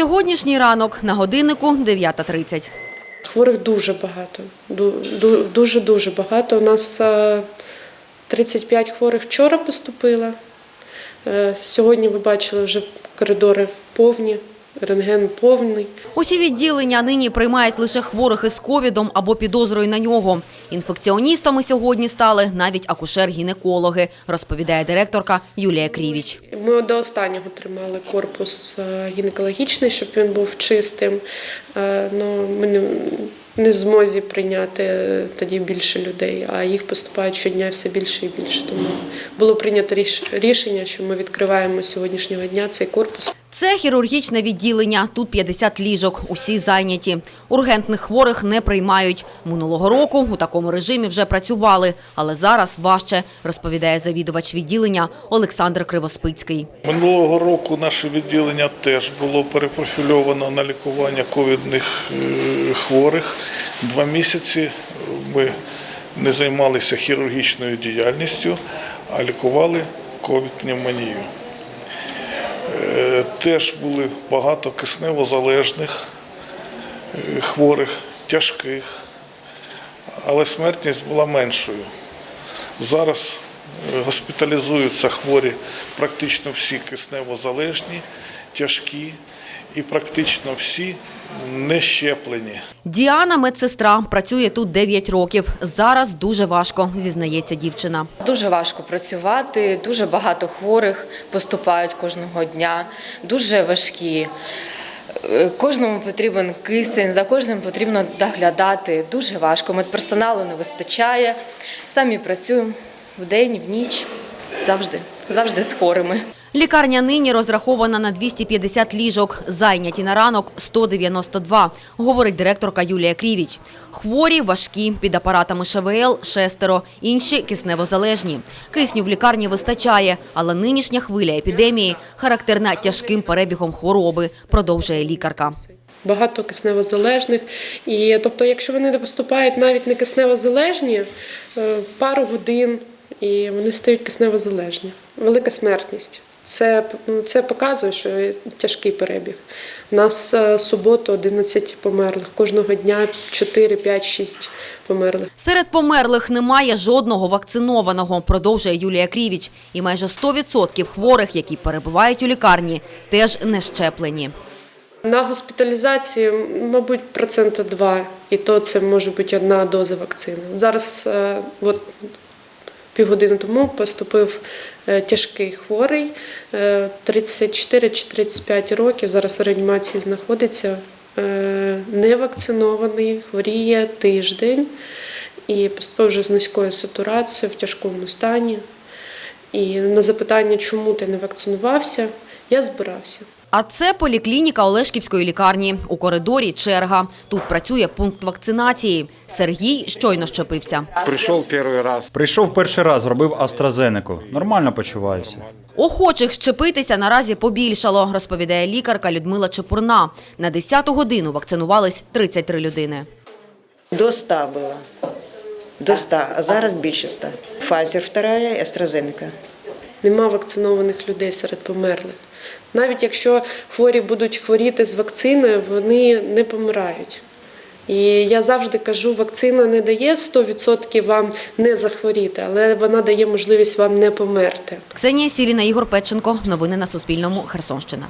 Сьогоднішній ранок на годиннику 9.30. Хворих дуже багато. Дуже дуже багато. У нас е, 35 хворих вчора поступило. Е, Сьогодні ви бачили вже коридори повні, рентген повний. Усі відділення нині приймають лише хворих із ковідом або підозрою на нього. Інфекціоністами сьогодні стали навіть акушер-гінекологи, розповідає директорка Юлія Крівіч. Ми до останнього тримали корпус е, гінекологічний, щоб він був чистим. Е, Ну, ми не, не змозі прийняти е, тоді більше людей, а їх поступають щодня все більше і більше. Тому було прийнято ріш- рішення, що ми відкриваємо сьогоднішнього дня цей корпус. Це хірургічне відділення. Тут 50 ліжок, усі зайняті. Ургентних хворих не приймають. Минулого року у такому режимі вже працювали, але зараз важче, розповідає завідувач відділення Олександр Кривоспицький. Минулого року наше відділення теж було перепрофільовано на лікування ковідних е, хворих. Два місяці ми не займалися хірургічною діяльністю, а лікували ковід-пневмонію. Е, Теж були багато кисневозалежних е, хворих, тяжких, але смертність була меншою. Зараз е, госпіталізуються хворі практично всі кисневозалежні, тяжкі і практично всі не щеплені. Діана, медсестра, працює тут 9 років. Зараз дуже важко, зізнається дівчина. Дуже важко працювати, дуже багато хворих поступають кожного дня, дуже важкі. Е, Кожному потрібен кисень, за кожним потрібно доглядати. Дуже важко. Медперсоналу не вистачає. Самі працюємо вдень, в ніч, завжди, завжди з хворими. Лікарня нині розрахована на 250 ліжок, зайняті на ранок 192, говорить директорка Юлія Крівіч. Хворі, важкі, під апаратами ШВЛ – шестеро, інші – кисневозалежні. Кисню в лікарні вистачає, але нинішня хвиля епідемії характерна тяжким перебігом хвороби, продовжує лікарка. Багато кисневозалежних. І тобто, якщо вони не поступають навіть не кисневозалежні, е, пару годин і вони стають кисневозалежні. Велика смертність. Це, це показує, що тяжкий перебіг. У нас е, суботу 11 померлих, кожного дня 4, 5, 6 померлих. Серед померлих немає жодного вакцинованого, продовжує Юлія Крівіч. І майже 100% хворих, які перебувають у лікарні, теж не щеплені. На госпіталізації, мабуть, процента 2, і то це може бути одна доза вакцини. Зараз, е, от півгодини тому, поступив е, тяжкий хворий, е, 34 чи 35 років, зараз в реанімації знаходиться, е, невакцинований, хворіє тиждень і поступив вже з низькою сатурацією в тяжкому стані. І на запитання, чому ти не вакцинувався, я збирався. А це поліклініка Олешківської лікарні. У коридорі черга. Тут працює пункт вакцинації. Сергій щойно щепився. Пришел первый раз. Прийшов перший раз, робив AstraZeneca. Нормально почуваюся. Охочих щепитися наразі побільшало, розповідає лікарка Людмила Чепурна. На 10-ту годину вакцинувались 33 людини. До 100 було. До 100, а зараз більше 100. Pfizer вторая і AstraZeneca. Нема вакцинованих людей серед померлих. Навіть якщо хворі будуть хворіти з вакциною, вони не помирають. І я завжди кажу, вакцина не дає 100% вам не захворіти, але вона дає можливість вам не померти. Ксенія Сіліна, Ігор Петченко. Новини на Суспільному. Херсонщина.